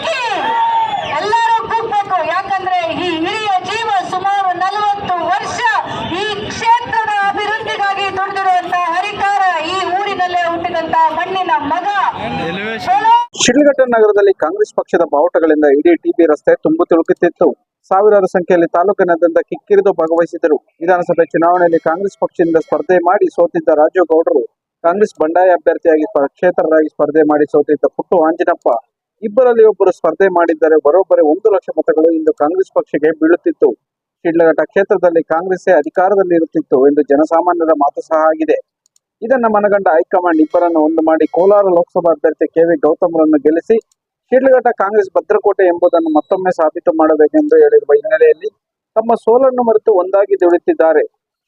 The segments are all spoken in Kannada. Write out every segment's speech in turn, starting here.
ಬೇಕೇ ಎಲ್ಲರೂ ಕೂಗ್ಬೇಕು. ಯಾಕಂದ್ರೆ ಈ ಹಿರಿಯ ಜೀವ ಸುಮಾರು ನಲವತ್ತು ವರ್ಷ ಈ ಕ್ಷೇತ್ರದ ಅಭಿವೃದ್ಧಿಗಾಗಿ ದುಡಿದಿರುವಂತ ಹರಿಕಾರ ಈ ಊರಿನಲ್ಲೇ ಹುಟ್ಟಿದಂತ ಮಣ್ಣಿನ ಮಗ. ಶಿಡ್ಲಘಟ್ಟ ನಗರದಲ್ಲಿ ಕಾಂಗ್ರೆಸ್ ಪಕ್ಷದ ಬಾವುಟಗಳಿಂದ ಇಡೀ ಟಿಬಿ ರಸ್ತೆ ತುಂಬು ತುಳುಕುತ್ತಿತ್ತು. ಸಾವಿರಾರು ಸಂಖ್ಯೆಯಲ್ಲಿ ತಾಲೂಕಿನಾದ್ಯಂತ ಕಿಕ್ಕಿರಿದು ಭಾಗವಹಿಸಿದರು ವಿಧಾನಸಭೆ ಚುನಾವಣೆಯಲ್ಲಿ ಕಾಂಗ್ರೆಸ್ ಪಕ್ಷದಿಂದ ಸ್ಪರ್ಧೆ ಮಾಡಿ ಸೋತಿದ್ದ ರಾಜು ಗೌಡರು ಕಾಂಗ್ರೆಸ್ ಬಂಡಾಯ ಅಭ್ಯರ್ಥಿಯಾಗಿ ಕ್ಷೇತ್ರರಾಗಿ ಸ್ಪರ್ಧೆ ಮಾಡಿ ಸೋತಿದ್ದ ಪುಟ್ಟು ಆಂಜಿನಪ್ಪ. ಇಬ್ಬರಲ್ಲಿ ಒಬ್ಬರು ಸ್ಪರ್ಧೆ ಮಾಡಿದ್ದರೆ. ಬರೋಬ್ಬರಿ ಒಂದು ಲಕ್ಷ ಮತಗಳು ಇಂದು ಕಾಂಗ್ರೆಸ್ ಪಕ್ಷಕ್ಕೆ ಬೀಳುತ್ತಿತ್ತು. ಶಿಡ್ಲಘಟ್ಟ ಕ್ಷೇತ್ರದಲ್ಲಿ ಕಾಂಗ್ರೆಸ್ಸೇ ಅಧಿಕಾರದಲ್ಲಿ ಇರುತ್ತಿತ್ತು ಎಂದು ಜನಸಾಮಾನ್ಯರ ಮಾತು ಸಹ ಆಗಿದೆ. ಇದನ್ನ ಮನಗಂಡ ಹೈಕಮಾಂಡ್ ಇಬ್ಬರನ್ನು ಒಂದು ಮಾಡಿ ಕೋಲಾರ ಲೋಕಸಭಾ ಅಭ್ಯರ್ಥಿ ಕೆವಿ ಗೌತಮ್ರನ್ನು ಗೆಲ್ಲಿಸಿ, ಶಿಡ್ಲಘಟ್ಟ ಕಾಂಗ್ರೆಸ್ ಭದ್ರಕೋಟೆ ಎಂಬುದನ್ನು ಮತ್ತೊಮ್ಮೆ ಸಾಬೀತು ಮಾಡಬೇಕೆಂದು ಹೇಳಿರುವ ಹಿನ್ನೆಲೆಯಲ್ಲಿ ತಮ್ಮ ಸೋಲನ್ನು ಮರೆತು ಒಂದಾಗಿ ದುಡಿಯುತ್ತಿದ್ದಾರೆ.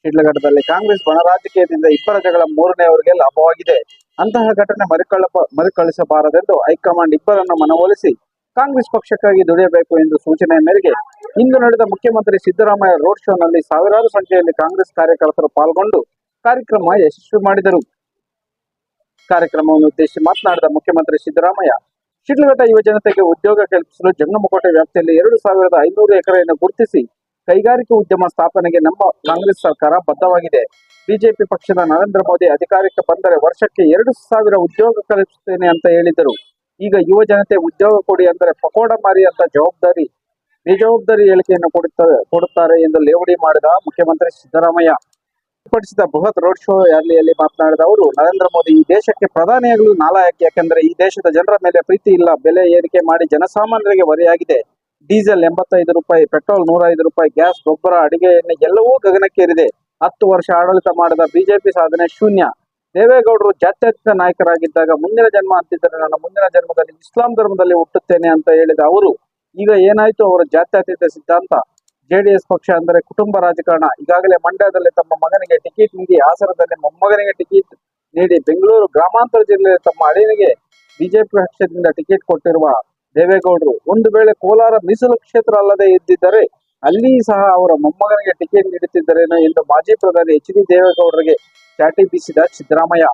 ಶಿಡ್ಲಘಟ್ಟದಲ್ಲಿ ಕಾಂಗ್ರೆಸ್ ಬಣ ರಾಜಕೀಯದಿಂದ ಇಬ್ಬರ ಜಗಳ ಮೂರನೆಯವರಿಗೆ ಲಾಭವಾಗಿದೆ. ಅಂತಹ ಘಟನೆ ಮರುಕಳ ಮರುಕಳಿಸಬಾರದೆಂದು ಹೈಕಮಾಂಡ್ ಇಬ್ಬರನ್ನು ಮನವೊಲಿಸಿ ಕಾಂಗ್ರೆಸ್ ಪಕ್ಷಕ್ಕಾಗಿ ದುಡಿಯಬೇಕು ಎಂದು ಸೂಚನೆ ಮೇರೆಗೆ ಇಂದು ನಡೆದ ಮುಖ್ಯಮಂತ್ರಿ ಸಿದ್ದರಾಮಯ್ಯ ರೋಡ್ ಶೋನಲ್ಲಿ ಸಾವಿರಾರು ಸಂಖ್ಯೆಯಲ್ಲಿ ಕಾಂಗ್ರೆಸ್ ಕಾರ್ಯಕರ್ತರು ಪಾಲ್ಗೊಂಡು ಕಾರ್ಯಕ್ರಮ ಯಶಸ್ವಿ ಮಾಡಿದರು. ಕಾರ್ಯಕ್ರಮವನ್ನು ಉದ್ದೇಶಿಸಿ ಮಾತನಾಡಿದ ಮುಖ್ಯಮಂತ್ರಿ ಸಿದ್ದರಾಮಯ್ಯ, ಶಿಡ್ಲಘಟ್ಟ ಯುವ ಜನತೆಗೆ ಉದ್ಯೋಗ ಕಲ್ಪಿಸಲು ಜಂಗಮಕೋಟೆ ವ್ಯಾಪ್ತಿಯಲ್ಲಿ ಎರಡು ಸಾವಿರದ ಐನೂರು ಎಕರೆಯನ್ನು ಗುರುತಿಸಿ ಕೈಗಾರಿಕೆ ಉದ್ಯಮ ಸ್ಥಾಪನೆಗೆ ನಮ್ಮ ಕಾಂಗ್ರೆಸ್ ಸರ್ಕಾರ ಬದ್ಧವಾಗಿದೆ. ಬಿಜೆಪಿ ಪಕ್ಷದ ನರೇಂದ್ರ ಮೋದಿ ಅಧಿಕಾರಕ್ಕೆ ಬಂದರೆ ವರ್ಷಕ್ಕೆ ಎರಡು ಸಾವಿರ ಉದ್ಯೋಗ ಕಲ್ಪಿಸುತ್ತೇನೆ ಅಂತ ಹೇಳಿದರು. ಈಗ ಯುವ ಜನತೆ ಉದ್ಯೋಗ ಕೊಡಿ ಅಂದರೆ ಪಕೋಡ ಮಾರಿ ಅಂತ ಜವಾಬ್ದಾರಿ, ಬೇಜವಾಬ್ದಾರಿ ಹೇಳಿಕೆಯನ್ನು ಕೊಡುತ್ತಾರೆ ಕೊಡುತ್ತಾರೆ ಎಂದು ಲೇವಡಿ ಮಾಡಿದ ಮುಖ್ಯಮಂತ್ರಿ ಸಿದ್ದರಾಮಯ್ಯ. ಏರ್ಪಡಿಸಿದ ಬೃಹತ್ ರೋಡ್ ಶೋ ರ್ಯಾಲಿಯಲ್ಲಿ ಮಾತನಾಡಿದ ಅವರು, ನರೇಂದ್ರ ಮೋದಿ ಈ ದೇಶಕ್ಕೆ ಪ್ರಧಾನಿಯಾಗಲು ನಾಲಾಯಕ, ಯಾಕೆಂದರೆ ಈ ದೇಶದ ಜನರ ಮೇಲೆ ಪ್ರೀತಿ ಇಲ್ಲ, ಬೆಲೆ ಏರಿಕೆ ಮಾಡಿ ಜನಸಾಮಾನ್ಯರಿಗೆ ಹೊರೆಯಾಗಿದೆ ಡೀಸೆಲ್ ಎಂಬತ್ತೈದು ರೂಪಾಯಿ, ಪೆಟ್ರೋಲ್ ನೂರ ಐದು ರೂಪಾಯಿ, ಗ್ಯಾಸ್, ಗೊಬ್ಬರ, ಅಡಿಗೆ ಎಣ್ಣೆ ಎಲ್ಲವೂ ಗಗನಕ್ಕೇರಿದೆ. ಹತ್ತು ವರ್ಷ ಆಡಳಿತ ಮಾಡಿದ ಬಿಜೆಪಿ ಸಾಧನೆ ಶೂನ್ಯ. ದೇವೇಗೌಡರು ಜಾತ್ಯತೀತ ನಾಯಕರಾಗಿದ್ದಾಗ ಮುಂದಿನ ಜನ್ಮ ಅಂತಿದ್ದರೆ ನನ್ನ ಮುಂದಿನ ಜನ್ಮದಲ್ಲಿ ಇಸ್ಲಾಂ ಧರ್ಮದಲ್ಲಿ ಹುಟ್ಟುತ್ತೇನೆ ಅಂತ ಹೇಳಿದ ಅವರು, ಈಗ ಏನಾಯ್ತು ಅವರ ಜಾತ್ಯತೀತ ಸಿದ್ಧಾಂತ? ಜೆಡಿಎಸ್ ಪಕ್ಷ ಅಂದರೆ ಕುಟುಂಬ ರಾಜಕಾರಣ. ಈಗಾಗಲೇ ಮಂಡ್ಯದಲ್ಲಿ ತಮ್ಮ ಮಗನಿಗೆ ಟಿಕೆಟ್ ನೀಡಿ, ಹಾಸನದಲ್ಲಿ ಮೊಮ್ಮಗನಿಗೆ ಟಿಕೆಟ್ ನೀಡಿ, ಬೆಂಗಳೂರು ಗ್ರಾಮಾಂತರ ಜಿಲ್ಲೆಯಲ್ಲಿ ತಮ್ಮ ಅಳಿಯನಿಗೆ ಬಿಜೆಪಿ ಪಕ್ಷದಿಂದ ಟಿಕೆಟ್ ಕೊಟ್ಟಿರುವ ದೇವೇಗೌಡರು ಒಂದು ವೇಳೆ ಕೋಲಾರ ಮೀಸಲು ಕ್ಷೇತ್ರ ಅಲ್ಲದೆ ಇದ್ದಿದ್ದರೆ ಅಲ್ಲಿ ಸಹ ಅವರ ಮೊಮ್ಮಗನಿಗೆ ಟಿಕೆಟ್ ನೀಡುತ್ತಿದ್ದರೇನೋ ಎಂದು ಮಾಜಿ ಪ್ರಧಾನಿ ಎಚ್ ಡಿ ದೇವೇಗೌಡರಿಗೆ ಚಾಟಿ ಬೀಸಿದ ಸಿದ್ದರಾಮಯ್ಯ.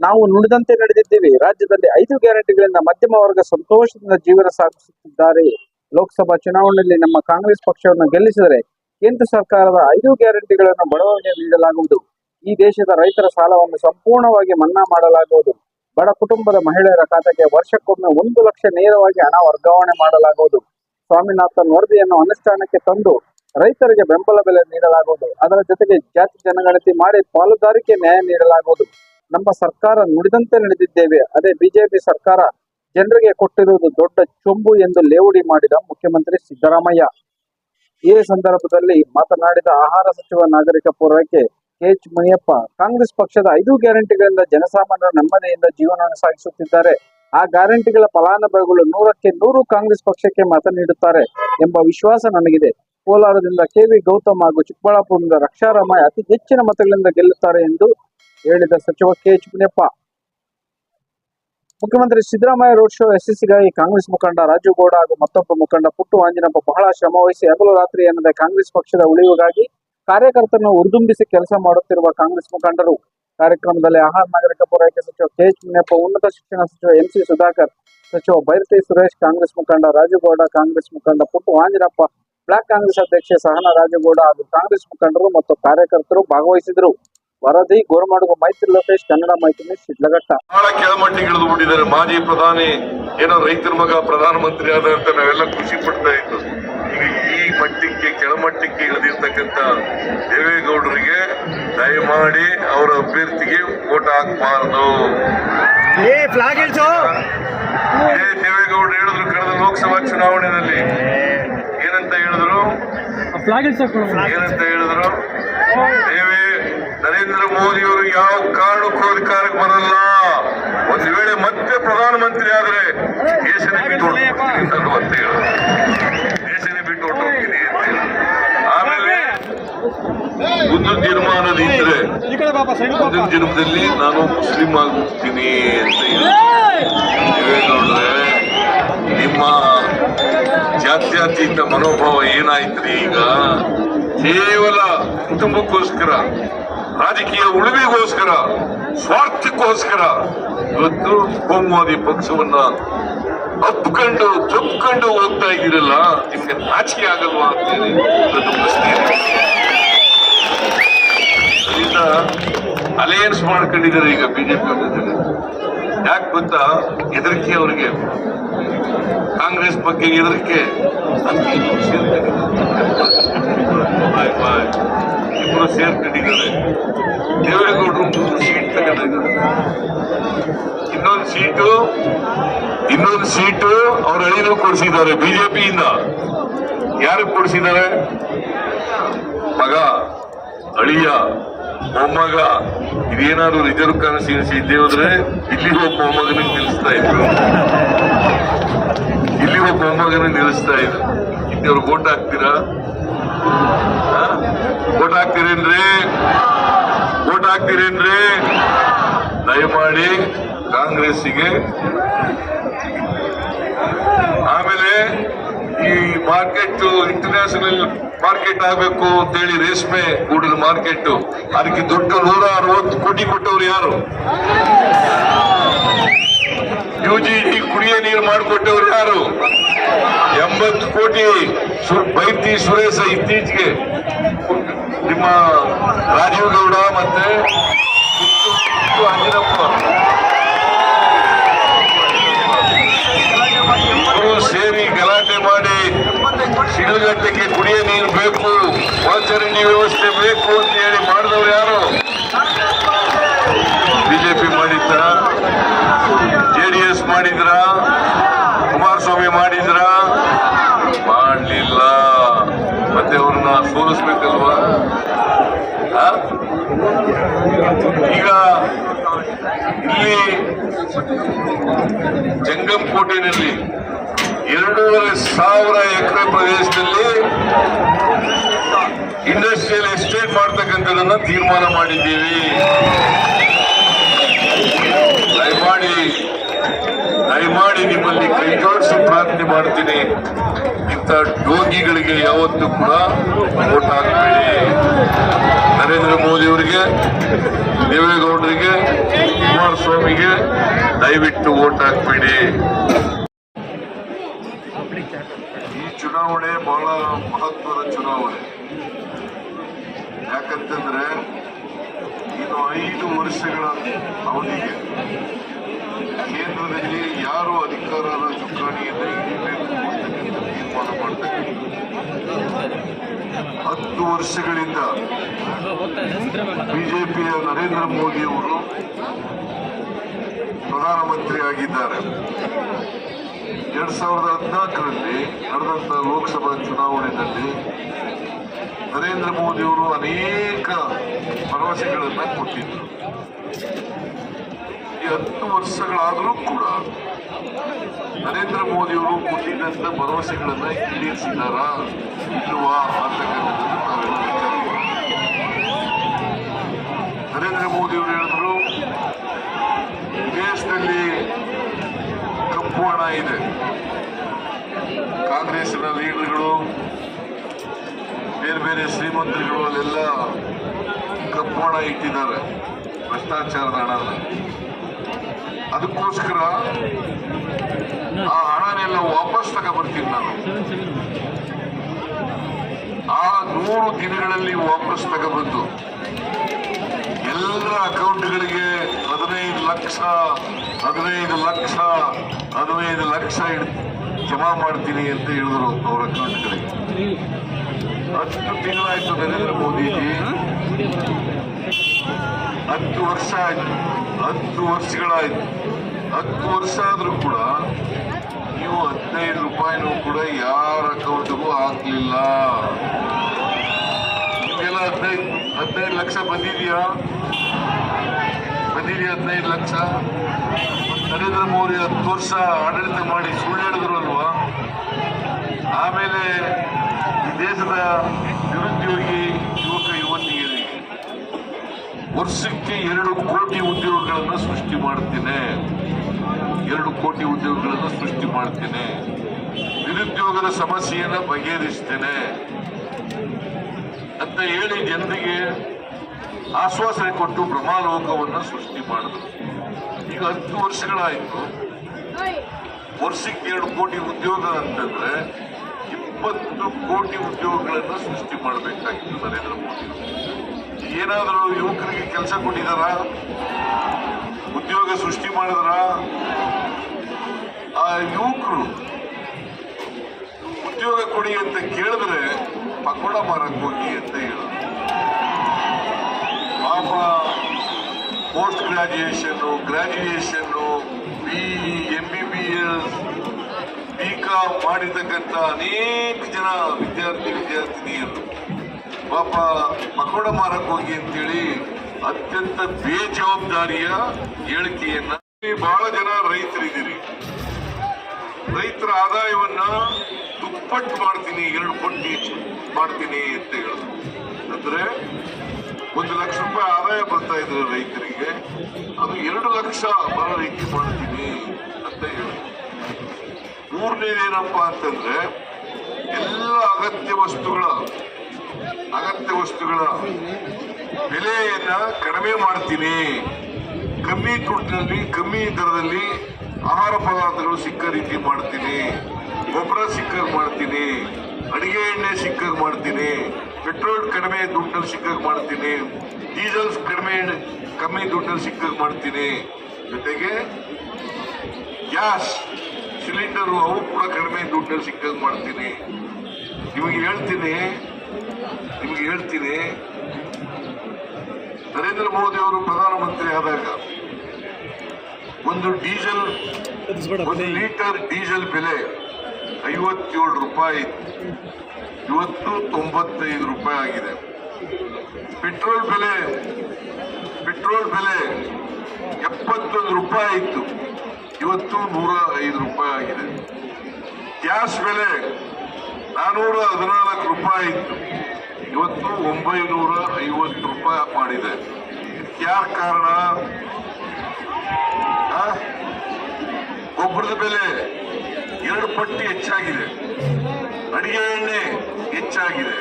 ನಾವು ನುಡಿದಂತೆ ನಡೆದಿದ್ದೇವೆ. ರಾಜ್ಯದಲ್ಲಿ ಐದು ಗ್ಯಾರಂಟಿಗಳಿಂದ ಮಧ್ಯಮ ವರ್ಗ ಸಂತೋಷದಿಂದ ಜೀವನ ಸಾಗಿಸುತ್ತಿದ್ದಾರೆ. ಲೋಕಸಭಾ ಚುನಾವಣೆಯಲ್ಲಿ ನಮ್ಮ ಕಾಂಗ್ರೆಸ್ ಪಕ್ಷವನ್ನು ಗೆಲ್ಲಿಸಿದರೆ ಕೇಂದ್ರ ಸರ್ಕಾರದ ಐದು ಗ್ಯಾರಂಟಿಗಳನ್ನು ಬಡವರಿಗೆ ನೀಡಲಾಗುವುದು. ಈ ದೇಶದ ರೈತರ ಸಾಲವನ್ನು ಸಂಪೂರ್ಣವಾಗಿ ಮನ್ನಾ ಮಾಡಲಾಗುವುದು. ಬಡ ಕುಟುಂಬದ ಮಹಿಳೆಯರ ಖಾತೆಗೆ ವರ್ಷಕ್ಕೊಮ್ಮೆ ಒಂದು ಲಕ್ಷ ನೇರವಾಗಿ ಹಣ ವರ್ಗಾವಣೆ ಮಾಡಲಾಗುವುದು. ಸ್ವಾಮಿನಾಥನ್ ವರದಿಯನ್ನು ಅನುಷ್ಠಾನಕ್ಕೆ ತಂದು ರೈತರಿಗೆ ಬೆಂಬಲ ಬೆಲೆ ನೀಡಲಾಗುವುದು. ಅದರ ಜೊತೆಗೆ ಜಾತಿ ಜನಗಣತಿ ಮಾಡಿ ಪಾಲುದಾರಿಕೆ ನ್ಯಾಯ ನೀಡಲಾಗುವುದು. ನಮ್ಮ ಸರ್ಕಾರ ನುಡಿದಂತೆ ನಡೆದಿದ್ದೇವೆ. ಅದೇ ಬಿಜೆಪಿ ಸರ್ಕಾರ ಜನರಿಗೆ ಕೊಟ್ಟಿರುವುದು ದೊಡ್ಡ ಚೊಂಬು ಎಂದು ಲೇವಡಿ ಮಾಡಿದ ಮುಖ್ಯಮಂತ್ರಿ ಸಿದ್ದರಾಮಯ್ಯ. ಈ ಸಂದರ್ಭದಲ್ಲಿ ಮಾತನಾಡಿದ ಆಹಾರ ಸಚಿವ ನಾಗರಿಕ ಪೂರೈಕೆ ಕೆಎಚ್ ಮುನಿಯಪ್ಪ ಕಾಂಗ್ರೆಸ್ ಪಕ್ಷದ ಐದು ಗ್ಯಾರಂಟಿಗಳಿಂದ ಜನಸಾಮಾನ್ಯರ ನೆಮ್ಮದಿಯಿಂದ ಜೀವನವನ್ನು ಸಾಗಿಸುತ್ತಿದ್ದಾರೆ. ಆ ಗ್ಯಾರಂಟಿಗಳ ಫಲಾನುಭವಿಗಳು ನೂರಕ್ಕೆ ನೂರು ಕಾಂಗ್ರೆಸ್ ಪಕ್ಷಕ್ಕೆ ಮತ ನೀಡುತ್ತಾರೆ ಎಂಬ ವಿಶ್ವಾಸ ನನಗಿದೆ. ಕೋಲಾರದಿಂದ ಕೆವಿ ಗೌತಮ್ ಹಾಗೂ ಚಿಕ್ಕಬಳ್ಳಾಪುರದಿಂದ ರಕ್ಷಾರಾಮಯ್ಯ ಅತಿ ಹೆಚ್ಚಿನ ಮತಗಳಿಂದ ಗೆಲ್ಲುತ್ತಾರೆ ಎಂದು ಹೇಳಿದ ಸಚಿವ ಕೆಎಚ್ ಮುನಿಯಪ್ಪ ಮುಖ್ಯಮಂತ್ರಿ ಸಿದ್ದರಾಮಯ್ಯ ರೋಡ್ ಶೋ ಯಶಸ್ಸಿಗಾಗಿ ಕಾಂಗ್ರೆಸ್ ಮುಖಂಡ ರಾಜು ಗೌಡ ಹಾಗೂ ಮತ್ತೊಬ್ಬ ಮುಖಂಡ ಪುಟ್ಟು ಆಂಜನಪ್ಪ ಬಹಳ ಶ್ರಮ ವಹಿಸಿ ಹಗಲು ರಾತ್ರಿ ಎನ್ನದೆ ಕಾಂಗ್ರೆಸ್ ಪಕ್ಷದ ಉಳಿವಿಗಾಗಿ ಕಾರ್ಯಕರ್ತರನ್ನು ಉರ್ದುಂಬಿಸಿ ಕೆಲಸ ಮಾಡುತ್ತಿರುವ ಕಾಂಗ್ರೆಸ್ ಮುಖಂಡರು ಕಾರ್ಯಕ್ರಮದಲ್ಲಿ ಆಹಾರ ನಾಗರಿಕ ಪೂರೈಕೆ ಸಚಿವ ಕೆಎಚ್ ಮುನಿಯಪ್ಪ, ಉನ್ನತ ಶಿಕ್ಷಣ ಸಚಿವ ಎಂ ಸಿ ಸುಧಾಕರ್, ಸಚಿವ ಬೈರತಿ ಸುರೇಶ್, ಕಾಂಗ್ರೆಸ್ ಮುಖಂಡ ರಾಜುಗೌಡ, ಕಾಂಗ್ರೆಸ್ ಮುಖಂಡ ಪುಟ್ಟು ಆಂಜಿನಪ್ಪ ಬ್ಲಾಕ್ ಕಾಂಗ್ರೆಸ್ ಅಧ್ಯಕ್ಷೆ ಸಹನಾ ರಾಜುಗೌಡ ಹಾಗೂ ಕಾಂಗ್ರೆಸ್ ಮುಖಂಡರು ಮತ್ತು ಕಾರ್ಯಕರ್ತರು ಭಾಗವಹಿಸಿದರು. ವರದಿ ಗೋರ್ಮಾಡುವ ಮೈತ್ರಿ ಲೋಕೇಶ್, ಕನ್ನಡ ಮೈತ್ರಿ ಶಿಡ್ಲಘಟ್ಟ. ಬಹಳ ಕೆಳಮಟ್ಟಿಗೆ ಇಳಿದು ಬಿಟ್ಟಿದ್ದಾರೆ. ಮಾಜಿ ಪ್ರಧಾನಿ, ಏನೋ ರೈತರ ಮಗ ಪ್ರಧಾನಮಂತ್ರಿ ಆದ ಅಂತ ನಾವೆಲ್ಲ ಖುಷಿ ಪಡ್ತಾ ಇದ್ದು ಈ ಮಟ್ಟಕ್ಕೆ ಕೆಳಮಟ್ಟಕ್ಕೆ ಇಳಿದಿರ್ತಕ್ಕಂಥ ದೇವೇಗೌಡರಿಗೆ ದಯಮಾಡಿ ಅವರ ಅಭ್ಯರ್ಥಿಗೆ ಓಟ್ ಹಾಕಬಾರದು. ಇದೇ ದೇವೇಗೌಡರು ಹೇಳಿದ್ರು ಕಳೆದ ಲೋಕಸಭಾ ಚುನಾವಣೆಯಲ್ಲಿ. ಏನಂತ ಹೇಳಿದ್ರು? ಏನಂತ ಹೇಳಿದ್ರು? ದೇವೇ ನರೇಂದ್ರ ಮೋದಿಯವರು ಯಾವ ಕಾರಣಕ್ಕೂ ಅಧಿಕಾರಕ್ಕೆ ಬರಲ್ಲ? ಒಂದು ವೇಳೆ ಮತ್ತೆ ಪ್ರಧಾನಮಂತ್ರಿ ಆದರೆ ದೇಶದ ಬಿಟ್ಟು ಅಂತ ಹೇಳಿದ್ರು. ದೇಶನೇ ಹೋಗ್ತೀನಿ ಆಮೇಲೆ ಮುಂದಿನ ತೀರ್ಮಾನ ಇದ್ರೆ ಮುಂದಿನ ಜನ್ಮದಲ್ಲಿ ನಾನು ಮುಸ್ಲಿಂ ಆಗ್ಬಿಡ್ತೀನಿ ಅಂತ ಹೇಳಿದ್ರು. ದೇವೇಗೌಡ್ರೆ ನಿಮ್ಮ ಜಾತ್ಯಾತೀತ ಮನೋಭಾವ ಏನಾಯ್ತ್ರಿ ಈಗ? ಕೇವಲ ಕುಟುಂಬಕ್ಕೋಸ್ಕರ ರಾಜಕೀಯ ಉಳಿವಿಗೋಸ್ಕರ ಸ್ವಾರ್ಥಕ್ಕೋಸ್ಕರ ಇವತ್ತು ಕೋಮುವಾದಿ ಪಕ್ಷವನ್ನ ಅಪ್ಕೊಂಡು ತಪ್ಕೊಂಡು ಹೋಗ್ತಾ ಇದ್ದೀರಲ್ಲ ನಿಮ್ಗೆ ನಾಚಿಕೆ ಆಗಲ್ವಾ ಅಂತೇಳಿ ಒಂದು ಪ್ರಶ್ನೆ ಅಲಯನ್ಸ್ ಮಾಡ್ಕೊಂಡಿದ್ದಾರೆ ಈಗ ಬಿಜೆಪಿ ಅವ್ರ ಜೊತೆ. ಯಾಕೆ ಗೊತ್ತಾ? ಹೆದರಿಕೆ ಅವರಿಗೆ. ಕಾಂಗ್ರೆಸ್ ಬಗ್ಗೆ ಹೆದರಿಕೆ. ಇಬ್ಬರು ಸೇರ್ಕೊಂಡಿದ್ದಾರೆ. ದೇವೇಗೌಡರು ಮೂರು ಸೀಟ್ ತಗೊಂಡಿದ್ದಾರೆ. ಇನ್ನೊಂದು ಸೀಟು ಇನ್ನೊಂದು ಸೀಟು ಅವ್ರ ಅಳಿನೂ ಕೊಡಿಸಿದ್ದಾರೆ ಬಿಜೆಪಿಯಿಂದ. ಯಾರು ಕೊಡಿಸಿದ್ದಾರೆ? ಮಗ, ಅಳಿಯ. ಮೊಮ್ಮಗ, ಇದೇನಾದ್ರು ರಿಸರ್ವ್ ಕಾನ್ಸ್ಟಿಟ್ಯೂನ್ಸಿ ಇದ್ದೇ ಹೋದ್ರೆ ಇಲ್ಲಿ ಒಬ್ಬ ಮೊಮ್ಮಗನಿಗೆ ನಿಲ್ಲಿಸ್ತಾ ಇದ್ರು. ಇಲ್ಲಿ ಒಬ್ಬ ಮೊಮ್ಮಗನ ನಿಲ್ಲಿಸ್ತಾ ಇದ್ರು. ಇದ್ದವ್ರು ಓಟ್ ಹಾಕ್ತೀರಾ? ಓಟ್ ಹಾಕ್ತೀರೇನ್ರಿ? ಓಟ್ ಹಾಕ್ತೀರೇನ್ರಿ? ದಯಮಾಡಿ ಕಾಂಗ್ರೆಸ್ಸಿಗೆ. ಆಮೇಲೆ ಈ ಮಾರ್ಕೆಟ್ ಇಂಟರ್ನ್ಯಾಷನಲ್ ಮಾರ್ಕೆಟ್ ಆಗಬೇಕು ಅಂತೇಳಿ ರೇಷ್ಮೆ ಗೂಡಿನ ಮಾರ್ಕೆಟ್. ಅದಕ್ಕೆ ದೊಡ್ಡ ನೂರ ಅರವತ್ತು ಕೋಟಿ ಕೊಟ್ಟವ್ರು ಯಾರು? ಯು ಜಿ ಕುಡಿಯ ನೀರು ಮಾಡಿಕೊಟ್ಟವ್ರು ಯಾರು? ಎಂಬತ್ತು ಕೋಟಿ ಬೈತಿ ಸುರೇಶ ಇತ್ತೀಚೆಗೆ. ನಿಮ್ಮ ರಾಜೀವ್ ಗೌಡ ಮತ್ತೆ ಪುಟ್ಟು- ಪುಟ್ಟು ಅಂಜನಪ್ಪ ಇಬ್ರು ಸೇರಿ ಗಲಾಟೆ ಮಾಡಿ ಶಿಡ್ಲಘಟ್ಟಕ್ಕೆ ಕುಡಿಯ ನೀರು ಬೇಕು ಒಳಚರಂಡಿ ವ್ಯವಸ್ಥೆ ಬೇಕು ಅಂತ ಹೇಳಿ ಮಾಡಿದವರು ಯಾರು? ಬಿಜೆಪಿ ಮಾಡಿದ್ರ? ಜೆಡಿಎಸ್ ಮಾಡಿದ್ರ? ಕುಮಾರಸ್ವಾಮಿ ಮಾಡಿದ್ರ? ಮಾಡಲಿಲ್ಲ. ಮತ್ತೆ ಅವ್ರನ್ನ ಸೋಲಿಸ್ಬೇಕಲ್ವಾ? ಈಗ ಇಲ್ಲಿ ಜಂಗಮ್ ಕೋಟೆನಲ್ಲಿ ಎರಡೂವರೆ ಸಾವಿರ ಎಕರೆ ಪ್ರದೇಶದಲ್ಲಿ ಇಂಡಸ್ಟ್ರಿಯಲ್ ಎಸ್ಟೇಟ್ ಮಾಡ್ತಕ್ಕಂಥದನ್ನ ತೀರ್ಮಾನ ಮಾಡಿದ್ದೀವಿ. ದಯಮಾಡಿ ದಯಮಾಡಿ ನಿಮ್ಮಲ್ಲಿ ಕೈ ಜೋಡಿಸಿ ಪ್ರಾರ್ಥನೆ ಮಾಡ್ತೀನಿ. ಇಂಥ ಡೋಗಿಗಳಿಗೆ ಯಾವತ್ತೂ ಕೂಡ ಓಟ್ ಹಾಕಬೇಡಿ. ನರೇಂದ್ರ ಮೋದಿ ಅವರಿಗೆ, ದೇವೇಗೌಡರಿಗೆ, ಕುಮಾರಸ್ವಾಮಿಗೆ ದಯವಿಟ್ಟು ಓಟ್ ಹಾಕಬೇಡಿ ಈ ಚುನಾವಣೆ ಬಹಳ ಮಹತ್ವದ ಚುನಾವಣೆ. ಯಾಕಂತಂದ್ರೆ, ಇದು ಐದು ವರ್ಷಗಳ ಅವಧಿಗೆ ಕೇಂದ್ರದಲ್ಲಿ ಯಾರು ಅಧಿಕಾರ ಚುಕ್ಕಾಣಿಯನ್ನು ಅಂತಕ್ಕಂಥ ತೀರ್ಮಾನ ಮಾಡ್ತಕ್ಕಂಥ ಹತ್ತು ವರ್ಷಗಳಿಂದ ಬಿಜೆಪಿಯ ನರೇಂದ್ರ ಮೋದಿ ಅವರು ಪ್ರಧಾನಮಂತ್ರಿ ಆಗಿದ್ದಾರೆ ಎರಡ್ ಸಾವಿರದ ಹದಿನಾಲ್ಕರಲ್ಲಿ ನಡೆದಂತ ಲೋಕಸಭಾ ಚುನಾವಣೆಯಲ್ಲಿ ನರೇಂದ್ರ ಮೋದಿ ಅವರು ಅನೇಕ ಭರವಸೆಗಳನ್ನ ಕೊಟ್ಟಿದ್ರು ಈ ಹತ್ತು ವರ್ಷಗಳಾದರೂ ಕೂಡ ನರೇಂದ್ರ ಮೋದಿ ಅವರು ಕೊಟ್ಟಿದ್ದಂತ ಭರವಸೆಗಳನ್ನ ಈಡೇರಿಸಿದಾರಾ ಇಲ್ವಾ ಅಂತಕ್ಕಂಥದ್ದನ್ನು ನಾವೆಲ್ಲ ವಿಚಾರ ಮಾಡ್ಬೇಕು. ನರೇಂದ್ರ ಮೋದಿ ಅವರು ಹೇಳಿದ್ರು ದೇಶದಲ್ಲಿ ಕಪ್ಪು ಹಣ ಇದೆ ಕಾಂಗ್ರೆಸ್ನ ಲೀಡರ್ಗಳು ಶ್ರೀಮಂತರುಗಳು ಅಲ್ಲೆಲ್ಲ ಕಪ್ಪು ಹಣ ಇಟ್ಟಿದ್ದಾರೆ. ಭ್ರಷ್ಟಾಚಾರದ ಹಣ ಅದಕ್ಕೋಸ್ಕರ ಆ ಹಣನೆಲ್ಲ ವಾಪಸ್ ತಗೊಬರ್ತೀನಿ ನಾನು. ಆ ನೂರು ದಿನಗಳಲ್ಲಿ ವಾಪಸ್ ತಗೊಬಂದು ಎಲ್ಲ ಅಕೌಂಟ್ಗಳಿಗೆ ಹದಿನೈದು ಲಕ್ಷ ಹದಿನೈದು ಲಕ್ಷ ಹದಿನೈದು ಲಕ್ಷ ಜಮಾ ಮಾಡ್ತೀನಿ ಅಂತ ಹೇಳಿದ್ರು ಅವರ ಅಕೌಂಟ್ಗಳಿಗೆ ಹತ್ತು ತಿಂಗಳಾಯ್ತು ನರೇಂದ್ರ ಮೋದಿಜಿ. ಹತ್ತು ವರ್ಷ ಆಯ್ತು. ಹತ್ತು ವರ್ಷಗಳಾಯ್ತು. ಹತ್ತು ವರ್ಷ ಆದರೂ ಕೂಡ ನೀವು ಹದಿನೈದು ರೂಪಾಯಿನೂ ಕೂಡ ಯಾರ ಅಕೌಂಟ್ಗೂ ಹಾಕ್ಲಿಲ್ಲ. ನಿಮ್ಗೆಲ್ಲ ಹದಿನೈದು ಹದಿನೈದು ಲಕ್ಷ ಬಂದಿದ್ಯಾ? ಬಂದಿದೆಯಾ ಹದಿನೈದು ಲಕ್ಷ? ನರೇಂದ್ರ ಮೋದಿ ಹತ್ತು ವರ್ಷ ಆಡಳಿತ ಮಾಡಿ ಸುಳ್ಳು ಅಲ್ವಾ? ಆಮೇಲೆ ಈ ದೇಶದ ನಿರುದ್ಯೋಗಿ ಯುವಕ ಯುವತಿಯರಿಗೆ ವರ್ಷಕ್ಕೆ ಎರಡು ಕೋಟಿ ಉದ್ಯೋಗಗಳನ್ನು ಸೃಷ್ಟಿ ಮಾಡ್ತೇನೆ. ಎರಡು ಕೋಟಿ ಉದ್ಯೋಗಗಳನ್ನು ಸೃಷ್ಟಿ ಮಾಡ್ತೇನೆ. ನಿರುದ್ಯೋಗದ ಸಮಸ್ಯೆಯನ್ನು ಬಗೆಹರಿಸ್ತೇನೆ. ಅಂತ ಹೇಳಿ ಜನರಿಗೆ ಆಶ್ವಾಸನೆ ಕೊಟ್ಟು ಬ್ರಹ್ಮಾಲೋಕವನ್ನು ಸೃಷ್ಟಿ ಮಾಡಿದ್ರು. ಈಗ ಹತ್ತು ವರ್ಷಗಳಾಯಿತು. ವರ್ಷಕ್ಕೆ ಎರಡು ಕೋಟಿ ಉದ್ಯೋಗ ಅಂತಂದ್ರೆ ಇಪ್ಪತ್ತು ಕೋಟಿ ಉದ್ಯೋಗಗಳನ್ನು ಸೃಷ್ಟಿ ಮಾಡಬೇಕಾಗಿತ್ತು ನರೇಂದ್ರ ಮೋದಿ. ಏನಾದರೂ ಯುವಕರಿಗೆ ಕೆಲಸ ಕೊಟ್ಟಿದಾರ? ಉದ್ಯೋಗ ಸೃಷ್ಟಿ ಮಾಡಿದ್ರ? ಆ ಯುವಕರು ಉದ್ಯೋಗ ಕೊಡಿ ಅಂತ ಕೇಳಿದ್ರೆ ಪಕೋಡ ಮಾರಕ್ಕೆ ಹೋಗಿ ಅಂತ ಹೇಳೋದು ಪಾಪ post graduation graduation B M B B S B com ಮಾಡಿರ್ತಕ್ಕಂಥ ಅನೇಕ ಜನ ವಿದ್ಯಾರ್ಥಿ, ವಿದ್ಯಾರ್ಥಿನಿಯರು. ಪಾಪ ಮಕೋಡ ಮಾರಕ್ ಹೋಗಿ ಅಂತೇಳಿ ಅತ್ಯಂತ ಬೇಜವಾಬ್ದಾರಿಯ ಹೇಳಿಕೆಯನ್ನ ಬಹಳ ಜನ ರೈತರಿದ್ದೀರಿ. ರೈತರ ಆದಾಯವನ್ನ ದುಪ್ಪಟ್ಟು ಮಾಡ್ತೀನಿ, ಎರಡು ಪಟ್ಟು ಮಾಡ್ತೀನಿ ಅಂತ ಹೇಳಿದ್ರು ಅಂದ್ರೆ ಒಂದು ಲಕ್ಷ ರೂಪಾಯಿ ಆದಾಯ ಬರ್ತಾ ಇದ್ರೆ ರೈತರಿಗೆ. ಅದು ಎರಡು ಲಕ್ಷ ಬರೋ ರೀತಿ ಮಾಡ್ತೀನಿ ಅಂತ ಹೇಳಿ. ಮೂರನೇದೇನಪ್ಪ ಅಂತಂದ್ರೆ, ಎಲ್ಲ ಅಗತ್ಯ ವಸ್ತುಗಳ ಅಗತ್ಯ ವಸ್ತುಗಳ ಬೆಲೆಯನ್ನ ಕಡಿಮೆ ಮಾಡ್ತೀನಿ. ಕಮ್ಮಿ ದುಡ್ಡಿನಲ್ಲಿ ಕಮ್ಮಿ ದರದಲ್ಲಿ ಆಹಾರ ಪದಾರ್ಥಗಳು ಸಿಕ್ಕ ರೀತಿ ಮಾಡ್ತೀನಿ. ಗೊಬ್ಬರ ಸಿಕ್ಕ ಮಾಡ್ತೀನಿ. ಅಡಿಗೆ ಎಣ್ಣೆ ಸಿಕ್ಕ ಮಾಡ್ತೀನಿ. ಪೆಟ್ರೋಲ್ ಕಡಿಮೆ ದುಡ್ಡಲ್ಲಿ ಸಿಕ್ಕಾಗ ಮಾಡ್ತೀನಿ ಡೀಸೆಲ್ ಕಡಿಮೆ ಕಮ್ಮಿ ದುಡ್ಡಲ್ಲಿ ಸಿಕ್ಕಾಗ ಮಾಡ್ತೀನಿ. ಜೊತೆಗೆ ಗ್ಯಾಸ್ ಸಿಲಿಂಡರ್ ಅವು ಕೂಡ ಕಡಿಮೆ ದುಡ್ಡಲ್ಲಿ ಸಿಕ್ಕಾಗ ಮಾಡ್ತೀನಿ. ನಿಮಗೆ ಹೇಳ್ತೀನಿ ನಿಮಗೆ ಹೇಳ್ತೀನಿ. ನರೇಂದ್ರ ಮೋದಿ ಅವರು ಪ್ರಧಾನಮಂತ್ರಿ ಆದಾಗ ಒಂದು ಡೀಸೆಲ್ ಒಂದು ಲೀಟರ್ ಡೀಸೆಲ್ ಬೆಲೆ ಐವತ್ತೇಳು ರೂಪಾಯಿ ಇತ್ತು. ಇವತ್ತು ತೊಂಬತ್ತೈದು ರೂಪಾಯಿ ಆಗಿದೆ. ಪೆಟ್ರೋಲ್ ಬೆಲೆ ಪೆಟ್ರೋಲ್ ಬೆಲೆ ಎಪ್ಪತ್ತೊಂದು ರೂಪಾಯಿ ಇತ್ತು. ಇವತ್ತು ನೂರ ಐದು ರೂಪಾಯಿ ಆಗಿದೆ. ಗ್ಯಾಸ್ ಬೆಲೆ ನಾನ್ನೂರ ಹದಿನಾಲ್ಕು ರೂಪಾಯಿ ಇತ್ತು. ಇವತ್ತು ಒಂಬೈನೂರ ಐವತ್ತು ರೂಪಾಯಿ ಮಾಡಿದೆ. ಯಾರ ಕಾರಣ? ಗೊಬ್ಬರದ ಬೆಲೆ ಎರಡು ಪಟ್ಟಿ ಹೆಚ್ಚಾಗಿದೆ. ಅಡಿಗೆ ಎಣ್ಣೆ ಹೆಚ್ಚಾಗಿದೆ.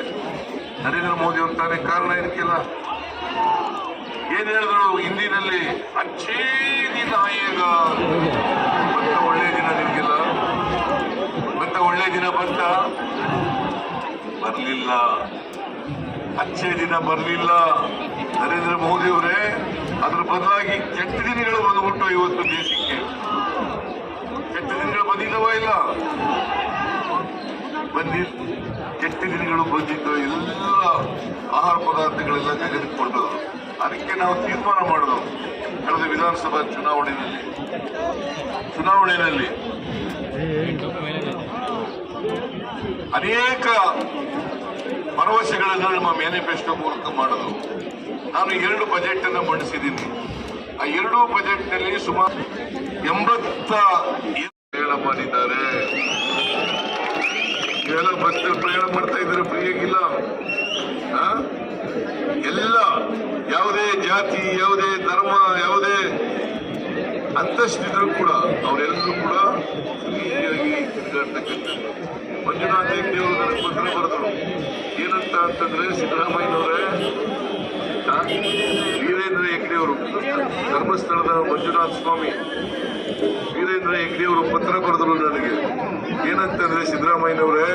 ನರೇಂದ್ರ ಮೋದಿ ಅವ್ರ ತಾನೇ ಕಾರಣ ಇದಕ್ಕೆಲ್ಲ. ಏನ್ ಹೇಳಿದ್ರು ಹಿಂದಿನಲ್ಲಿ? ಅಚ್ಚೇ ದಿನ ಒಳ್ಳೆ ದಿನ ನಿಮ್ಗೆಲ್ಲ. ಬಂತ ಒಳ್ಳೆ ದಿನ ಬಂತ ಬರ್ಲಿಲ್ಲ. ಅಚ್ಚೇ ದಿನ ಬರಲಿಲ್ಲ. ನರೇಂದ್ರ ಮೋದಿ ಅವರೇ, ಅದ್ರ ಬದಲಾಗಿ ಕೆಟ್ಟ ದಿನಗಳು ಬಂದ್ಬಿಟ್ಟು ಇವತ್ತು ದೇಶಕ್ಕೆ ಕೆಟ್ಟ ದಿನಗಳು ಬಂದಿದ್ದವ ಇಲ್ಲ? ಬಂದಿ ಕೆಟ್ಟ ದಿನಗಳು ಬಂದಿದ್ದು ಎಲ್ಲ ಆಹಾರ ಪದಾರ್ಥಗಳೆಲ್ಲ ತೆಗೆದುಕೊಂಡು ಅದಕ್ಕೆ ನಾವು ತೀರ್ಮಾನ ಮಾಡೋದು, ಕಳೆದ ವಿಧಾನಸಭಾ ಚುನಾವಣೆಯಲ್ಲಿ. ಚುನಾವಣೆಯಲ್ಲಿ ಅನೇಕ ಭರವಸೆಗಳನ್ನು ನಮ್ಮ ಮ್ಯಾನಿಫೆಸ್ಟೋ ಮೂಲಕ ಮಾಡೋದು ನಾನು ಎರಡು ಬಜೆಟ್ ಅನ್ನು ಮಂಡಿಸಿದ್ದೀನಿ. ಆ ಎರಡೂ ಬಜೆಟ್ನಲ್ಲಿ ಸುಮಾರು ಎಂಬತ್ತ ಮಾಡಿದ್ದಾರೆ. ನೀವೆಲ್ಲ ಬಸ್ ಪ್ರಯಾಣ ಮಾಡ್ತಾ ಇದ್ರೆ ಆ? ಎಲ್ಲ ಯಾವುದೇ ಜಾತಿ ಯಾವುದೇ ಧರ್ಮ ಯಾವುದೇ ಅಂತಸ್ತಿದ್ರು ಕೂಡ ಅವರೆಲ್ಲರೂ ಕೂಡ ಫ್ರೀಯಾಗಿ ಮಂಜುನಾಥ ದೇವರು ನನಗೆ ಪತ್ರ ಬರೆದರು. ಏನಂತ ಅಂತಂದ್ರೆ ಸಿದ್ದರಾಮಯ್ಯನವರೇ ಆ, ವೀರೇಂದ್ರ ಹೆಗ್ಡೆ ಅವರು ಧರ್ಮಸ್ಥಳದ ಮಂಜುನಾಥ ಸ್ವಾಮಿ, ವೀರೇಂದ್ರ ಹೆಗ್ಡೆಯವರು ಪತ್ರ ಬರೆದರು ನನಗೆ. ಏನಂತಂದ್ರೆ ಸಿದ್ದರಾಮಯ್ಯನವರೇ,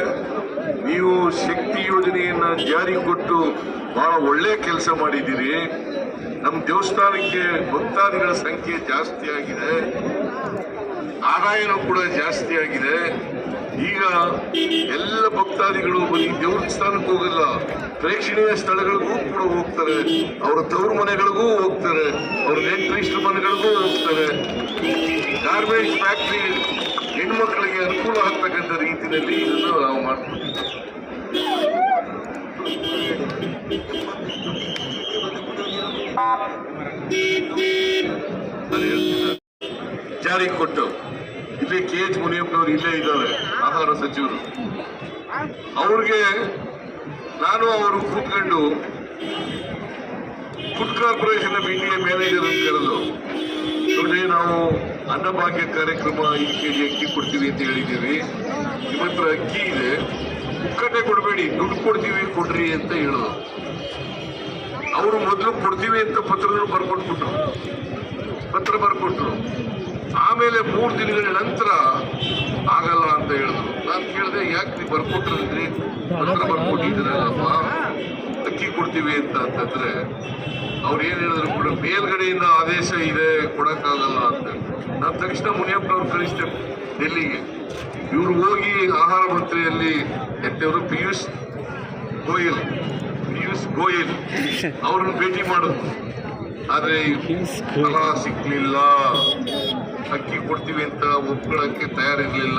ನೀವು ಶಕ್ತಿ ಯೋಜನೆಯನ್ನು ಜಾರಿಗೆ ಕೊಟ್ಟು ಬಹಳ ಒಳ್ಳೆ ಕೆಲಸ ಮಾಡಿದ್ದೀರಿ. ನಮ್ಮ ದೇವಸ್ಥಾನಕ್ಕೆ ಭಕ್ತಾದಿಗಳ ಸಂಖ್ಯೆ ಜಾಸ್ತಿ ಆಗಿದೆ ಆದಾಯನೂ ಕೂಡ ಜಾಸ್ತಿ ಆಗಿದೆ ಈಗ ಎಲ್ಲ ಭಕ್ತಾದಿಗಳು ಬರೀ ದೇವಸ್ಥಾನಕ್ಕೆ ಹೋಗಲ್ಲ. ಪ್ರೇಕ್ಷಣೀಯ ಸ್ಥಳಗಳಿಗೂ ಕೂಡ ಹೋಗ್ತಾರೆ. ಅವರ ತವರು ಮನೆಗಳಿಗೂ ಹೋಗ್ತಾರೆ. ಅವ್ರ ನೆಂಟರಿಷ್ಟ ಮನೆಗಳಿಗೂ ಹೋಗ್ತಾರೆ. ಗಾರ್ಮೆಂಟ್ ಫ್ಯಾಕ್ಟ್ರಿ ಹೆಣ್ಮಕ್ಳಿಗೆ ಅನುಕೂಲ ಆಗ್ತಕ್ಕಂಥ ರೀತಿಯಲ್ಲಿ ಇದನ್ನು ನಾವು ಮಾಡ್ತೀವಿ. ಜಾರಿಗೆ ಕೊಟ್ಟು. ಇಲ್ಲೇ ಕೆ ಎಚ್ ಮುನಿಯಪ್ಪನವರು ಇಲ್ಲೇ ಇದ್ದಾರೆ ಆಹಾರ ಸಚಿವರು. ಅವ್ರಿಗೆ ನಾನು ಅವರು ಕೂತ್ಕೊಂಡು ಫುಡ್ ಕಾರ್ಪೊರೇಷನ್ ಆಫ್ ಮ್ಯಾನೇಜರ್ ಅಂತ ಕರೆದು ನೋಡಿ ನಾವು ಅನ್ನಭಾಗ್ಯ ಕಾರ್ಯಕ್ರಮ ಐದು ಕೆಜಿ ಅಕ್ಕಿ ಕೊಡ್ತೀವಿ ಅಂತ ಹೇಳಿದ್ದೀವಿ. ನಿಮ್ಮ ಹತ್ರ ಅಕ್ಕಿ ಇದೆ. ಉಕ್ಕಟ್ಟೆ ಕೊಡಬೇಡಿ. ದುಡ್ಡು ಕೊಡ್ತೀವಿ, ಕೊಡ್ರಿ ಅಂತ ಹೇಳೋದು ಅವರು ಮೊದಲು ಕೊಡ್ತೀವಿ ಅಂತ ಪತ್ರವನ್ನು ಬರ್ಕೊಟ್ಬಿಟ್ರು. ಪತ್ರ ಬರ್ಕೊಟ್ರು. ಆಮೇಲೆ ಮೂರು ದಿನಗಳ ನಂತರ ಆಗಲ್ಲ ಅಂತ ಹೇಳಿದ್ರು. ನಾನು ಕೇಳಿದೆ ಯಾಕೆ ನೀವು ಬರ್ಕೊಟ್ರಿ ಪತ್ರ ಬರ್ಕೊಟ್ಟಿದ್ದೀರಲ್ಲಪ್ಪ ಅಕ್ಕಿ ಕೊಡ್ತೀವಿ ಅಂತ ಅಂತಂದ್ರೆ ಅವ್ರು ಏನು ಹೇಳಿದ್ರು ಕೂಡ ಮೇಲ್ಗಡೆಯಿಂದ ಆದೇಶ ಇದೆ ಕೊಡೋಕ್ಕಾಗಲ್ಲ ಅಂತ ನಾನು ತಕ್ಷಣ ಮುನಿಯಪ್ಪನವ್ರು ಕಳಿಸ್ತೇವೆ ಡೆಲ್ಲಿಗೆ. ಇವ್ರು ಹೋಗಿ ಆಹಾರ ಮಂತ್ರಿಯಲ್ಲಿ ಎಂತವರು ಪಿಯೂಷ್ ಗೋಯಲ್. ಪಿಯೂಷ್ ಗೋಯಲ್. ಅವ್ರನ್ನ ಭೇಟಿ ಮಾಡೋದು. ಆದ್ರೆ ಫಲ ಸಿಕ್ಲಿಲ್ಲ. ಅಕ್ಕಿ ಕೊಡ್ತೀವಿ ಅಂತ ಒಪ್ಕೊಳ್ಳೋಕ್ಕೆ ತಯಾರಿರಲಿಲ್ಲ.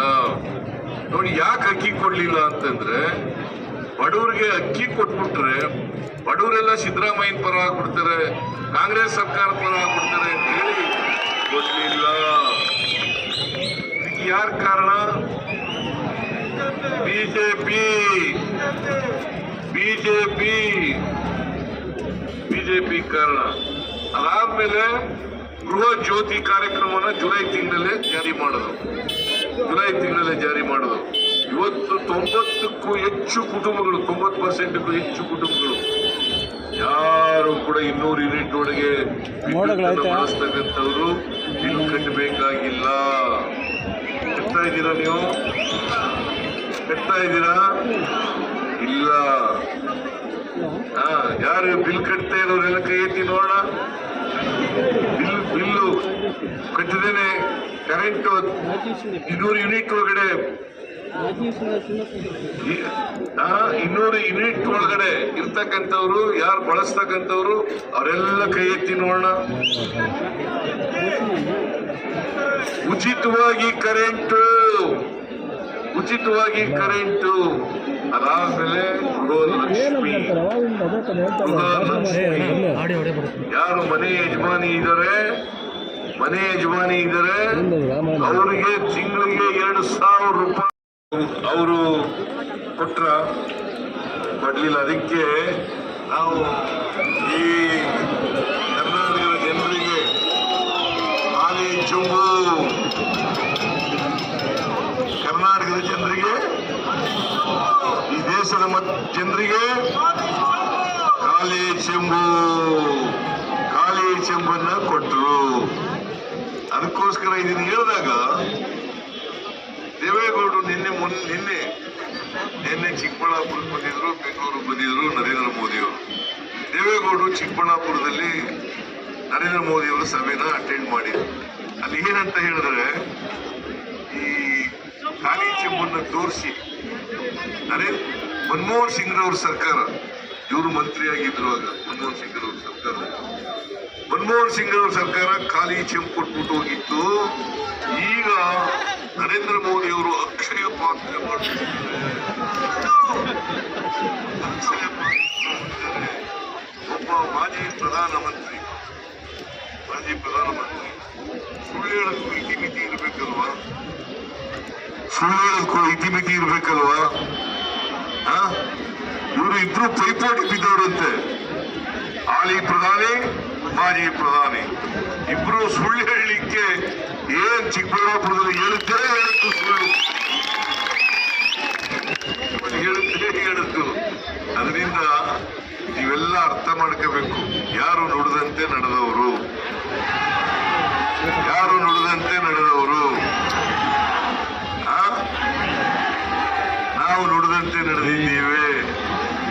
ನೋಡಿ, ಯಾಕೆ ಅಕ್ಕಿ ಕೊಡ್ಲಿಲ್ಲ ಅಂತಂದ್ರೆ, ಬಡವರಿಗೆ ಅಕ್ಕಿ ಕೊಟ್ಬಿಟ್ರೆ, ಬಡವರೆಲ್ಲ ಸಿದ್ದರಾಮಯ್ಯನ ಪರ ಆಗ್ಬಿಡ್ತಾರೆ, ಕಾಂಗ್ರೆಸ್ ಸರ್ಕಾರ ಪರ ಆಗ್ಬಿಡ್ತಾರೆ ಅಂತ ಹೇಳಿ ಕೊಡ್ಲಿಲ್ಲ ಯಾರ ಕಾರಣ? ಬಿಜೆಪಿ. ಬಿಜೆಪಿ. ಬಿಜೆಪಿ ಕಾರಣ. ಅದಾದ್ಮೇಲೆ ಗೃಹ ಜ್ಯೋತಿ ಕಾರ್ಯಕ್ರಮನ ಜುಲೈ ತಿಂಗಳಲ್ಲೇ ಜಾರಿ ಮಾಡೋದು. ಜುಲೈ ತಿಂಗಳಲ್ಲೇ ಜಾರಿ ಮಾಡೋದು. ಇವತ್ತು ತೊಂಬತ್ತಕ್ಕೂ ಹೆಚ್ಚು ಕುಟುಂಬಗಳು ತೊಂಬತ್ತು ಪರ್ಸೆಂಟ್ಗೂ ಹೆಚ್ಚು ಕುಟುಂಬಗಳು. ಯಾರು ಕೂಡ ಇನ್ನೂರು ಯೂನಿಟ್ ಒಳಗೆ ಬಳಸ್ತಕ್ಕಂಥವ್ರು ಬಿಲ್ ಕಟ್ಟಬೇಕಾಗಿಲ್ಲ. ಕಟ್ತಾ ಇದ್ದೀರಾ ನೀವು? ಕಟ್ತಾ ಇದ್ದೀರಾ? ಇಲ್ಲ. ಹಾ ಯಾರು ಬಿಲ್ ಕಟ್ತಾ ಇರೋರೆಲ್ಲ ಕೈ ಎತ್ತಿ ನೋಡೋಣ. ಬಿಲ್ ಬಿಲ್ಲು ಕಟ್ಟಿದ್ದೇನೆ ಕರೆಂಟ್ ಇನ್ನೂರು ಯೂನಿಟ್ ಒಳಗಡೆ ಇನ್ನೂರು ಯೂನಿಟ್ ಒಳಗಡೆ ಇರ್ತಕ್ಕಂಥವ್ರು, ಯಾರು ಬಳಸ್ತಕ್ಕಂಥವ್ರು, ಅವರೆಲ್ಲ ಕೈ ಎತ್ತಿ ನೋಡೋಣ. ಉಚಿತವಾಗಿ ಕರೆಂಟು. ಉಚಿತವಾಗಿ ಕರೆಂಟು. ಅದಾದ್ಮೇಲೆ ಯಾರು ಮನೆ ಯಜಮಾನಿ ಇದ್ದಾರೆ? ಮನೆ ಯಜಮಾನಿ ಇದ್ದಾರೆ? ಅವರಿಗೆ ತಿಂಗಳಿಗೆ ಎರಡು ಸಾವಿರ ರೂಪಾಯಿ ಅವರು ಕೊಟ್ರ. ಕೊಡ್ಲಿಲ್ಲ ಅದಕ್ಕೆ ನಾವು ಈ ಕರ್ನಾಟಕದ ಜನರಿಗೆ ಹಾಲಿ ಚುಂಬು ಕರ್ನಾಟಕದ ಜನರಿಗೆ ಈ ದೇಶದ ಜನರಿಗೆ ಖಾಲಿ ಚೆಂಬು, ಖಾಲಿ ಚೆಂಬನ್ನ ಕೊಟ್ಟರು ಅದಕ್ಕೋಸ್ಕರ ಇದನ್ನ ಹೇಳಿದಾಗ ದೇವೇಗೌಡರು ನಿನ್ನೆ ಮೊನ್ನೆ ನಿನ್ನೆ ನಿನ್ನೆ ಚಿಕ್ಕಬಳ್ಳಾಪುರಕ್ಕೆ ಬಂದಿದ್ರು, ಬೆಂಗಳೂರು ಬಂದಿದ್ರು ನರೇಂದ್ರ ಮೋದಿಯವರು. ದೇವೇಗೌಡರು ಚಿಕ್ಕಬಳ್ಳಾಪುರದಲ್ಲಿ ನರೇಂದ್ರ ಮೋದಿಯವರ ಸಭೆನ ಅಟೆಂಡ್ ಮಾಡಿದ್ರು. ಅಲ್ಲಿ ಏನಂತ ಹೇಳಿದ್ರೆ ಈ ಖಾಲಿ ಚೆಂಬನ್ನ ತೋರಿಸಿ ನರೇಂದ್ರ ಮನಮೋಹನ್ ಸಿಂಗ್ರವ್ರ ಸರ್ಕಾರ. ಇವರು ಮಂತ್ರಿಯಾಗಿದ್ರು ಆಗ ಮನಮೋಹನ್ ಸಿಂಗ್ ರವರ ಸರ್ಕಾರ. ಮನಮೋಹನ್ ಸಿಂಗ್ ರವರ ಸರ್ಕಾರ ಖಾಲಿ ಚೆಂಪು ಕೊಟ್ಬಿಟ್ಟು ಹೋಗಿತ್ತು. ಈಗ ನರೇಂದ್ರ ಮೋದಿ ಅವರು ಅಕ್ಷಯ ಪಾತ್ರ ಒಬ್ಬ ಮಾಜಿ ಪ್ರಧಾನಮಂತ್ರಿ ಮಾಜಿ ಪ್ರಧಾನಮಂತ್ರಿ, ಸುಳ್ಳು ಹೇಳಕ್ಕೂ ಇತಿಮಿತಿ ಇರಬೇಕಲ್ವಾ? ಸುಳ್ಳು ಹೇಳಕ್ಕೂ ಇತಿಮಿತಿ ಇರಬೇಕಲ್ವಾ? ಇವರು ಇಬ್ರು ಪೈಪೋಟಿ ಬಿದ್ದವರಂತೆ ಹಾಲಿ ಪ್ರಧಾನಿ, ಮಾಜಿ ಪ್ರಧಾನಿ. ಇಬ್ರು ಸುಳ್ಳು ಹೇಳಲಿಕ್ಕೆ ಏನ್ ಚಿಕ್ಕಬಳ್ಳಾಪುರದಲ್ಲಿ ಹೇಳುತ್ತೇ ಹೇಳಿದ್ದು ಸುಳ್ಳು. ಹೇಳುತ್ತೇ. ಹೇಳಿದ್ದು ಅದರಿಂದ ಇವೆಲ್ಲ ಅರ್ಥ ಮಾಡ್ಕೋಬೇಕು. ಯಾರು ನುಡಿದಂತೆ ನಡೆದವರು. ಯಾರು ನುಡಿದಂತೆ ನಡೆದವರು ಆ? ನಾವು ನುಡಿದಂತೆ ನಡೆದಿದ್ದೇವೆ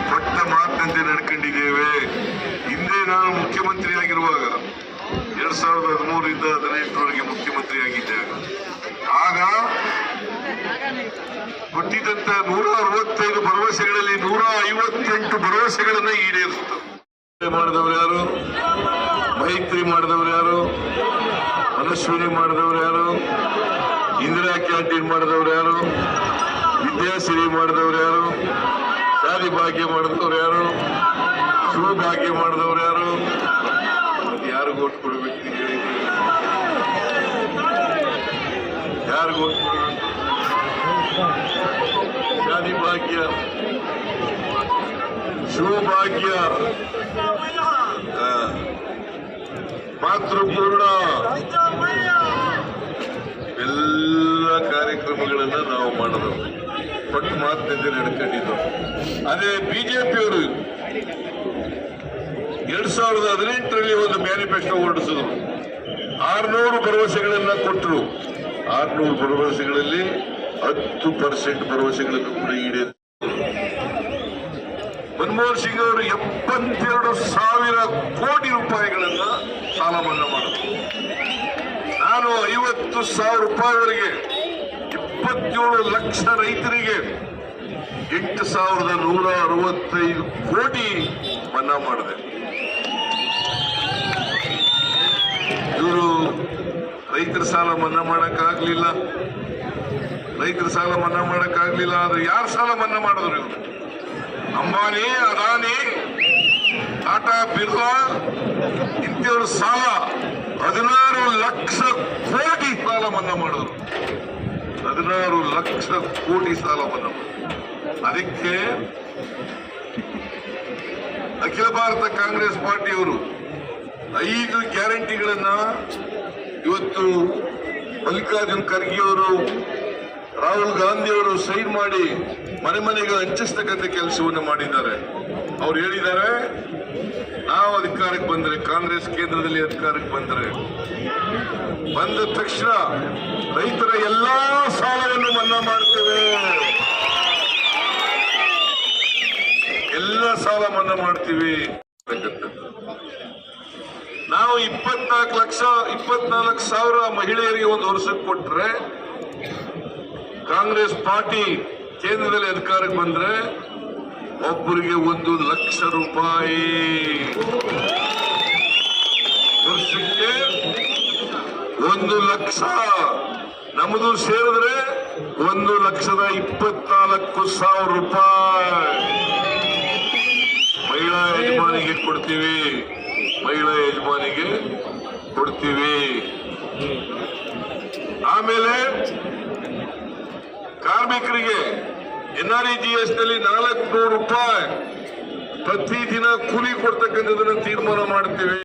ಕೊಟ್ಟ ಮಾತಿನಂತೆ ನಡ್ಕೊಂಡಿದ್ದೇವೆ ಹಿಂದೆ ನಾನು ಮುಖ್ಯಮಂತ್ರಿ ಆಗಿರುವಾಗ ಎರಡ್ ಸಾವಿರದ ಹದಿಮೂರರಿಂದ ಹದಿನೆಂಟರವರೆಗೆ ಮುಖ್ಯಮಂತ್ರಿ ಆಗ ಕೊಟ್ಟಿದ್ದಂತ ನೂರ ಅರವತ್ತೈದು ಭರವಸೆಗಳಲ್ಲಿ ನೂರ ಐವತ್ತೆಂಟು ಭರವಸೆಗಳನ್ನ ಈಡೇರಿಸುತ್ತೆ ಮಾಡಿದವರು ಯಾರು? ಮೈತ್ರಿ ಮಾಡಿದವರು ಯಾರು? ಮನಸ್ವಿನಿ ಮಾಡಿದವರು ಯಾರು? ಇಂದಿರಾ ಕ್ಯಾಂಟೀನ್ ಮಾಡಿದವರು ಯಾರು? ವಿದ್ಯಾಸಿರಿ ಮಾಡಿದವರು ಯಾರು? ಶಾದಿ ಭಾಗ್ಯ ಮಾಡಿದವರು ಯಾರು? ಶಿವಭಾಗ್ಯ ಮಾಡಿದವರು ಯಾರು? ಕೊಡ್ಬೇಕು ಶಾದಿ ಭಾಗ್ಯ ಶಿವಭಾಗ್ಯ ಪಾತ್ರಪೂರ್ಣ ಎಲ್ಲ ಕಾರ್ಯಕ್ರಮಗಳನ್ನ ನಾವು ಮಾಡೋದು. ಪಟ್ಟು ಮಾತಿನಿಂದ ನಡ್ಕೊಂಡಿದ್ದು. ಅದೇ ಬಿಜೆಪಿಯವರು ಎರಡ್ ಸಾವಿರದ ಹದಿನೆಂಟರಲ್ಲಿ ಒಂದು ಮ್ಯಾನಿಫೆಸ್ಟೋ ಹೊರಡಿಸಿದ್ರು. ಆರ್ನೂರು ಭರವಸೆಗಳನ್ನ ಕೊಟ್ಟರು ಆರ್ನೂರು ಭರವಸೆಗಳಲ್ಲಿ ಹತ್ತು ಪರ್ಸೆಂಟ್ ಭರವಸೆಗಳನ್ನು ಕೂಡ ಈಡೇರಿಸಿದರು ಮನಮೋಹನ್ ಸಿಂಗ್ ಅವರು ಎಪ್ಪತ್ತೆರಡು ಸಾವಿರ ಕೋಟಿ ರೂಪಾಯಿಗಳನ್ನ ಸಾಲ ಮನ್ನಾ ಮಾಡಿದ್ರು. ನಾನು ಐವತ್ತು ಸಾವಿರ ರೂಪಾಯಿವರೆಗೆ ಇಪ್ಪತ್ತೇಳು ಲಕ್ಷ ರೈತರಿಗೆ ಎಂಟು ಸಾವಿರದ ನೂರ ಅರವತ್ತೈದು ಕೋಟಿ ಮನ್ನಾ ಮಾಡಿದೆ. ರೈತರ ಸಾಲ ಮನ್ನಾ ಮಾಡಕ್ಕಾಗ್ಲಿಲ್ಲ. ರೈತರ ಸಾಲ ಮನ್ನಾ ಮಾಡಕ್ಕಾಗ್ಲಿಲ್ಲ ಆದ್ರೆ ಯಾರು ಸಾಲ ಮನ್ನಾ ಮಾಡಿದ್ರು ಇವರು? ಅಂಬಾನಿ, ಅದಾನಿ, ಟಾಟಾ, ಬಿರ್ಲಾ, ಇಂಥವ್ರ ಸಾಲ ಹದಿನಾರು ಲಕ್ಷ ಕೋಟಿ ಸಾಲ ಮನ್ನಾ ಮಾಡಿದ್ರು. ಹದಿನಾರು ಲಕ್ಷ ಕೋಟಿ ಸಾಲ ಮನ್ನಾ ಅದಕ್ಕೆ ಅಖಿಲ ಭಾರತ ಕಾಂಗ್ರೆಸ್ ಪಾರ್ಟಿಯವರು ಐದು ಗ್ಯಾರಂಟಿಗಳನ್ನ ಇವತ್ತು ಮಲ್ಲಿಕಾರ್ಜುನ್ ಖರ್ಗೆ ಅವರು, ರಾಹುಲ್ ಗಾಂಧಿ ಅವರು ಸೈನ್ ಮಾಡಿ ಮನೆ ಮನೆಗೆ ಹಂಚಿಸ್ತಕ್ಕಂಥ ಕೆಲಸವನ್ನು ಮಾಡಿದ್ದಾರೆ ಅವ್ರು ಹೇಳಿದ್ದಾರೆ, ನಾವು ಅಧಿಕಾರಕ್ಕೆ ಬಂದರೆ, ಕಾಂಗ್ರೆಸ್ ಕೇಂದ್ರದಲ್ಲಿ ಅಧಿಕಾರಕ್ಕೆ ಬಂದರೆ, ಬಂದ ತಕ್ಷಣ ರೈತರ ಎಲ್ಲಾ ಸಾಲವನ್ನು ಮನ್ನಾ ಮಾಡ್ತೇವೆ ಎಲ್ಲ ಸಾಲ ಮನ್ನಾ ಮಾಡ್ತೀವಿ. ನಾವು ಇಪ್ಪತ್ನಾಲ್ಕು ಲಕ್ಷ, ಇಪ್ಪತ್ನಾಲ್ಕು ಸಾವಿರ ಮಹಿಳೆಯರಿಗೆ ಒಂದು ವರ್ಷಕ್ಕೆ ಕೊಟ್ಟರೆ ಕಾಂಗ್ರೆಸ್ ಪಾರ್ಟಿ ಕೇಂದ್ರದಲ್ಲಿ ಅಧಿಕಾರಕ್ಕೆ ಬಂದ್ರೆ ಒಬ್ಬರಿಗೆ ಒಂದು ಲಕ್ಷ ರೂಪಾಯಿ. ವರ್ಷಕ್ಕೆ ಒಂದು ಲಕ್ಷ. ನಮ್ಮದು ಸೇರಿದ್ರೆ ಒಂದು ಲಕ್ಷದ ಇಪ್ಪತ್ನಾಲ್ಕು ಸಾವಿರ ರೂಪಾಯಿ. ಮಹಿಳಾ ಯಜಮಾನಿಗೆ ಕೊಡ್ತೀವಿ. ಮಹಿಳಾ ಯಜಮಾನಿಗೆ ಕೊಡ್ತೀವಿ. ಆಮೇಲೆ ಕಾರ್ಮಿಕರಿಗೆ ಎನ್ಆರ್ಇಜಿಎಸ್ನಲ್ಲಿ ನಾಲ್ಕು ನೂರು ರೂಪಾಯಿ ಪ್ರತಿದಿನ ಕೂಲಿ ಕೊಡ್ತಕ್ಕಂಥದನ್ನ ತೀರ್ಮಾನ ಮಾಡ್ತೀವಿ.